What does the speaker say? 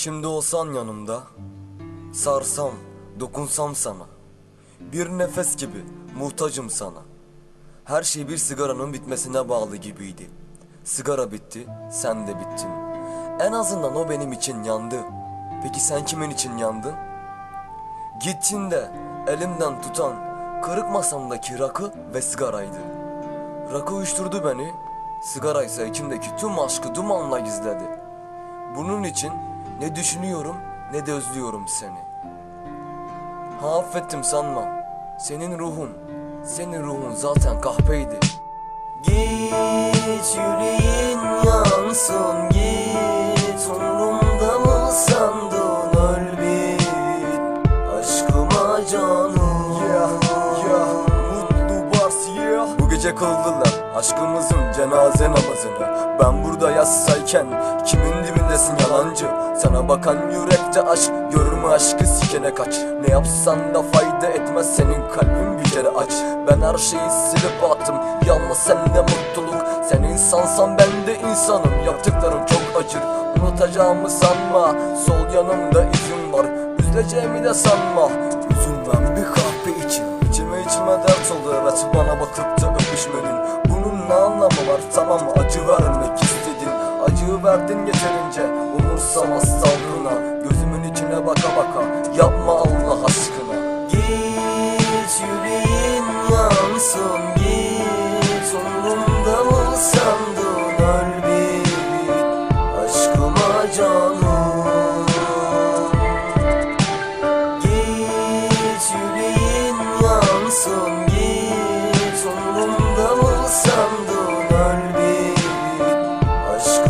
Şimdi olsan yanımda Sarsam, dokunsam sana. Bir nefes gibi muhtacım sana. Her şey bir sigaranın bitmesine bağlı gibiydi. Sigara bitti, sen de bittin. En azından o benim için yandı. Peki sen kimin için yandın? Gittin de elimden tutan Kırık masamdaki rakı ve sigaraydı. Rakı uyuşturdu beni. Sigara ise içimdeki tüm aşkı dumanla gizledi. Bunun için ne düşünüyorum ne de özlüyorum seni. Ha affettim sanma. Senin ruhun, senin ruhun zaten kahpeydi. Git yüreğin yansın git Umrumda mı sandın öl bit Aşkıma canım yeah, yeah. Mutlu bars yeah Bu gece kıldılar aşkımızın cenaze namazını Ben burada yazsayken kimin dibindesin yalancı? Sana bakan yürekte aşk görür mü aşkı sikene kaç? Ne yapsan da fayda etmez senin kalbin bir kere aç. Ben her şeyi silip attım yalnız sende mutluluk. Sen insansan ben de insanım yaptıklarım çok acır. Unutacağımı sanma sol yanımda izin var. Üzüleceğimi de sanma. Üzülmem bir kahve için İçime içime dert oldu evet bana bakıp da öpüşmedin verdin yeterince Umursam az tavrına Gözümün içine baka baka Yapma Allah aşkına. Git yüreğin yansın Git umrumda mı sandın Öl bir aşkıma canım. Git yüreğin yansın Git umrumda mı sandın Öl bir aşkıma